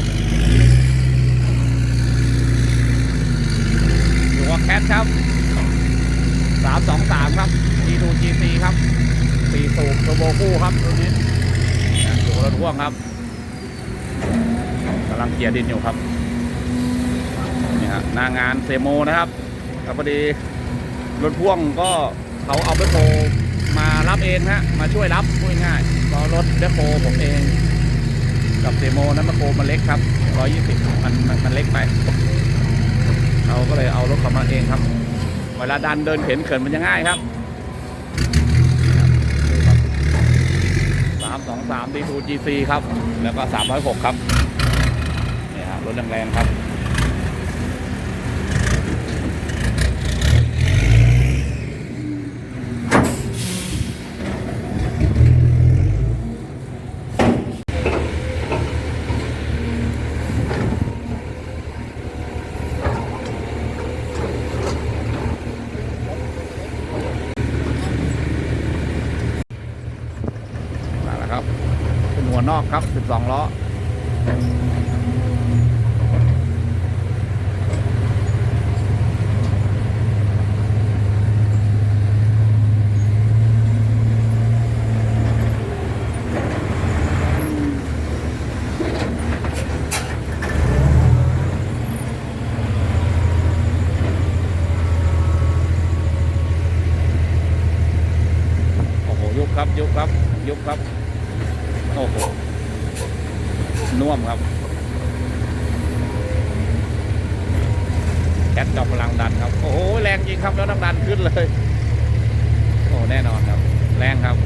ครับอยู่กับแคทครับสามสองสามครับ G2 GC ครับสี่สูบเทโบคู่ครับตัวนี้อยู่รถพ่วงครับกำลังเกียร์ดินอยู่ครับนี่ฮะหน้างานเซโมนะครับแล้วพอดีรถพ่วงก็เขาเอาไปโพมารับเองฮะมาช่วยรับพูดง่ายๆเพรารถเดโพผมเอง กับเดโมนั้นมาโคมันเล็กครับ120มันมันมันเล็กไป เราก็เลยเอารถของมาเองครับเวลาดันเดินเข็นเขินมันจะง่ายครับสามสองสามดีทูจีซีครับ แล้วก็สามร้อยหกครับนี่ฮะรถแรงๆครับ มาแล้วครับเป็ นหัวนอกครับ 12 ล้อโอ้โหยุบครับยุบครับยุบครับโอ้โห น่วมครับแคทจอบพลังดันครับ โอ้โหแรงจริงครับแล้วน้ำดันขึ้นเลย โอ้แน่นอนครับ แรงครับ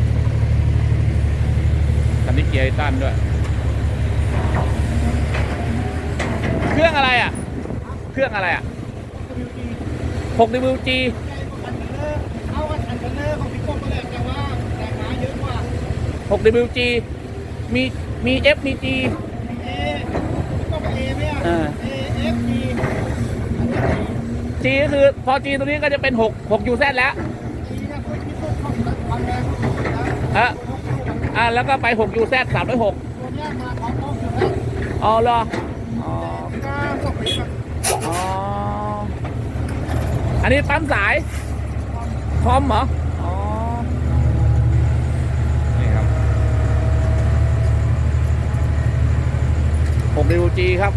คันนี้เกียร์ไอ้ตันด้วย เครื่องอะไรอะ เครื่องอะไรอะ6 WG เอากันอันกันเนอร์ของพี่กบมาแหลกแต่ว่าแรงม้าเยอะกว่า6 WG มีมี F มี G เอพี่กบ เอไหมอะอ่าเอเอฟดี G ก็คือพอ G ตัวนี้ก็จะเป็น6 6 UZ แล้วดีนะคุยที่สุดของความแรงของสุดนะอะอะแล้วก็ไป6 UZ 306ตัวเนี้ยมาพร้อมพร้อมอยู่แล้วอ๋อเหรออ๋อก็สองปีแบบอ๋ออันนี้ปั๊มสายคอมเหรออ๋อนี่ครับ6 WG ครับ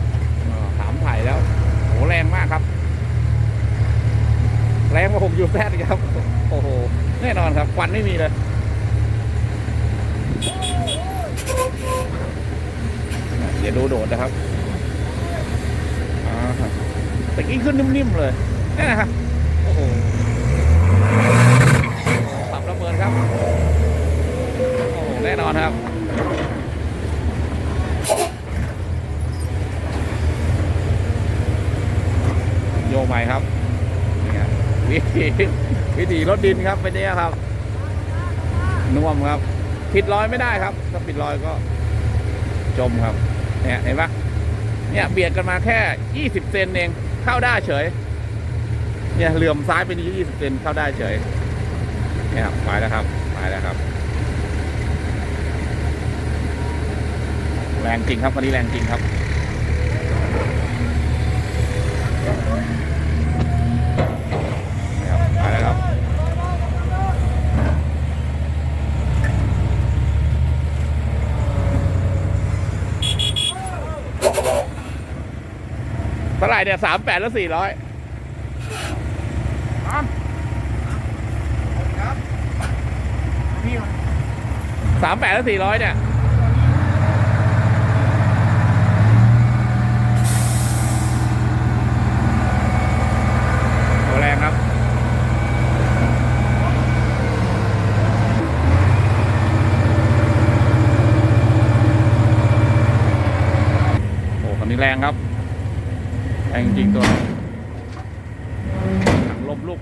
อ่าถามถ่ายแล้ว โห แรงมากครับ แรงกว่า6 UZ อีกครับ โอ้โห แน่นอนครับควันไม่มีเลยเดี๋ยวดูโดดนะครับอตะกี้ขึ้นนิ่มๆเลยนี่นะครับ โอ้โหปรับระเบิดครับ โอ้โห แน่นอนครับ โยกใหม่ครับนี่ไง วิธีวิธีรถดินครับเป็นเนี่ยครับน่วมครับผิดรอยไม่ได้ครับ ถ้าผิดรอยก็ จมครับ เนี่ยเห็นปะเนี่ยเบียดกันมาแค่ 20 เซนเอง เข้าได้เฉย เนี่ยเหลื่อมซ้ายไปนี่20 เซนเข้าได้เฉย เนี่ยครับไปแล้วครับไปแล้วครับ แรงจริงครับวันนี้แรงจริงครับเนี่ยครับไปแล้วครับ เท่าไหร่เนี่ยสามแปดแล้วสี่ร้อยพี่สามแปดแล้วสี่ร้อยเนี่ยตัวแรงครับโอ้คันนี้แรงครับ แรงจริงตัวนี้หลังลบลูก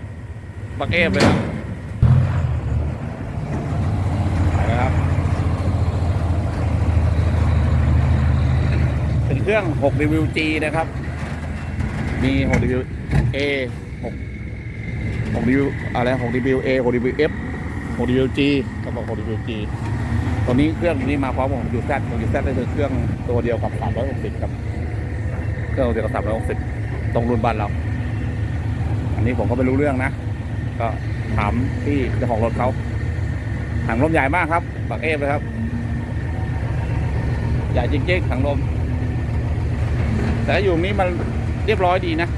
ปักเอฟเลยครับไปแล้วครับ เป็นเครื่อง6 WG นะครับ มี6 WA 6 6 W อะไร6 WA 6 WF 6 WG ก็บอก6 WG ตัวนี้เครื่องนี้มาพร้อมของยูแซดของยูแซดก็คือเครื่องตัวเดียวกับ360ครับ เครื่องเดียวกับ360ตรงรุ่นบ้านเรา อันนี้ผมก็ไม่รู้เรื่องนะ ก็ถามที่เจ้าของรถเขาถังลมใหญ่มากครับปักเอฟเลยครับ ใหญ่จริงๆถังลม แต่อยู่นี้มันเรียบร้อยดีนะ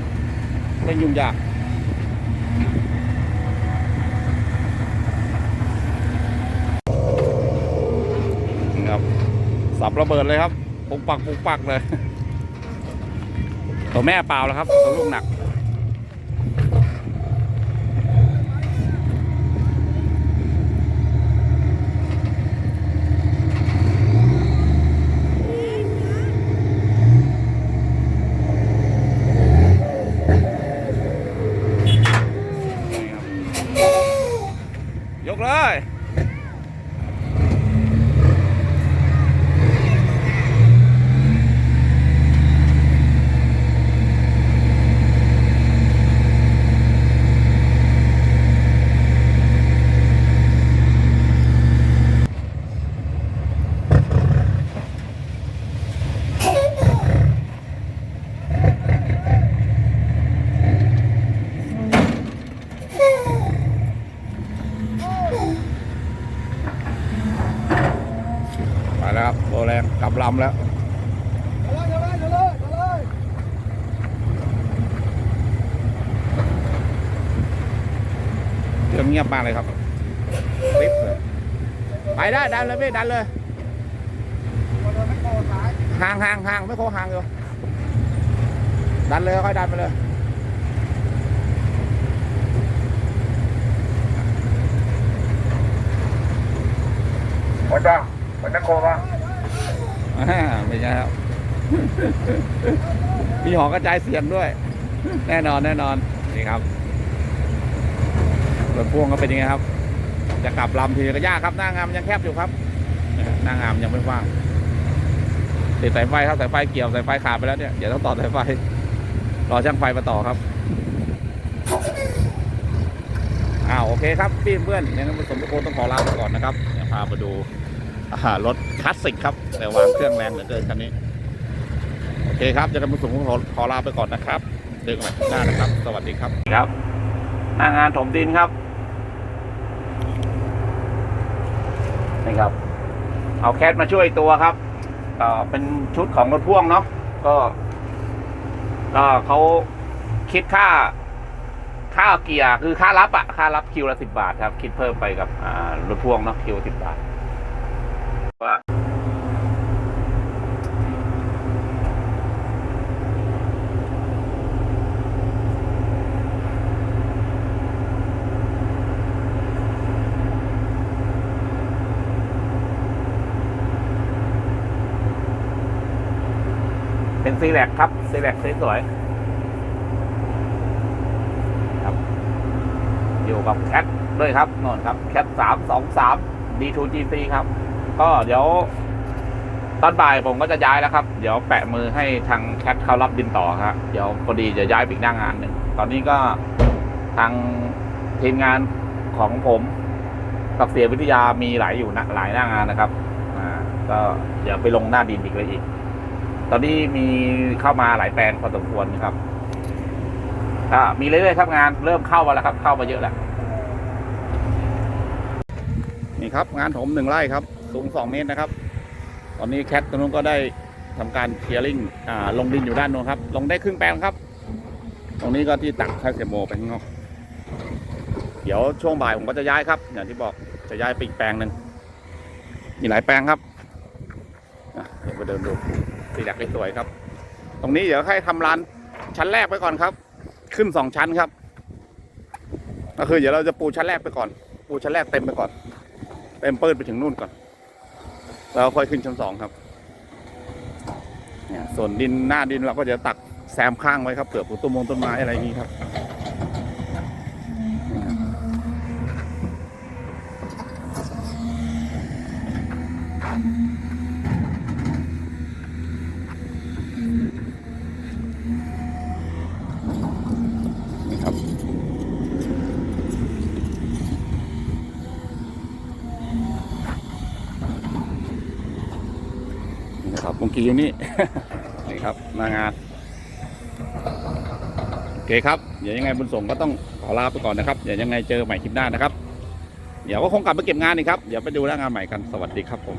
ไม่ยุ่งยากนี่ครับสับระเบิดเลยครับปุกปักปุกปักเลย ตัวแม่เปล่าแล้วครับตัวลูกหนัก นี่ครับ ยกเลย ไป แล้วครับโบแรงกลับลำแล้วเรื่องเงียบมากเลยครับปิ๊บเลยไปได้ดันเลยพี่ดันเลยห่างห่างห่างไม่โคห่างอยู่ดันเลยค่อยดันไปเลยวันจ้า วันนักโกมาอ่าไม่ใช่ครับ มีหอกระจายเสียงด้วย แน่นอนแน่นอนนี่ครับรถพ่วงก็เป็นยังไงครับ จะกลับลำทีก็ยากครับหน้างามยังแคบอยู่ครับหน้างามยังไม่ว่างติดสายไฟครับสายไฟเกี่ยวสายไฟขาดไปแล้วเนี่ยเดี๋ยวต้องต่อสายไฟรอช่างไฟมาต่อครับอ้าวโอเคครับพี่เพื่อนยังไงผมสมบูรณ์ต้องขอลาไปก่อนนะครับเดี๋ยวพามาดู รถคลาสสิกครับ แต่วางเครื่องแรงเหลือเกินคันนี้ โอเคครับ จะนำมาส่งขอขอลาไปก่อนนะครับเจอกันใหม่คลิปหน้านะครับ สวัสดีครับครับหน้างานถมดินครับนี่ครับ เอาแคทมาช่วยตัวครับก็เป็นชุดของรถพ่วงเนาะก็ก็เขาคิดค่าค่าเกียร์คือค่ารับอะค่ารับคิวละสิบาทครับ คิดเพิ่มไปกับรถพ่วงเนาะคิวสิบบาท ว่าเป็นซีแลกครับซีแลกสวยๆครับ อยู่กับแคทด้วยครับนนครับแคทสามสองสาม D2GC ครับ ก็เดี๋ยวตอนบ่ายผมก็จะย้ายแล้วครับ เดี๋ยวแปะมือให้ทางแคทเขารับดินต่อครับเดี๋ยวพอดีจะย้ายไปอีกหน้างานหนึ่งตอนนี้ก็ทางทีมงานของผมกับเสียวิทยามีหลายอยู่นะหลายหน้างานนะครับอ่าก็เดี๋ยวไปลงหน้าดินอีกเลยอีก ตอนนี้มีเข้ามาหลายแปลงพอสมควรนะครับก็มีเรื่อยๆครับงานเริ่มเข้ามาแล้วครับ เข้ามาเยอะแล้วนี่ครับ งานผมหนึ่งไร่ครับ สูงสองเมตรนะครับ ตอนนี้แคทตรงนู้นก็ได้ทำการเคลียร์ลิงลงดินอยู่ด้านโน้นครับ ลงได้ครึ่งแปลงครับ ตรงนี้ก็ที่ตักค่าเซโมไปข้างนอก เดี๋ยวช่วงบ่ายผมก็จะย้ายครับ อย่างที่บอกจะย้ายไปอีกแปลงหนึ่งมีหลายแปลงครับเดี๋ยวไปเดินดูสีดักสวยครับ ตรงนี้เดี๋ยวให้ทำร้านชั้นแรกไปก่อนครับ ขึ้นสองชั้นครับ ก็คือเดี๋ยวเราจะปูชั้นแรกไปก่อน ปูชั้นแรกเต็มไปก่อน เต็มเปิดไปถึงนู่นก่อน แล้วค่อยขึ้นชั้นสองครับเนี่ยส่วนดินหน้าดินเราก็จะตักแซมข้างไว้ครับเปลือกต้นมงต้นไม้อะไรอย่างนี้ครับ ขี่อยู่นี่ นี่ครับหน้างานโอเคครับเดี๋ยวยังไงบุญส่งก็ต้องขอลาไปก่อนนะครับเดี๋ยวยังไงเจอใหม่คลิปหน้านะครับ เดี๋ยวก็คงกลับไปเก็บงานนี่ครับเดี๋ยวไปดูหน้างานใหม่กันสวัสดีครับผม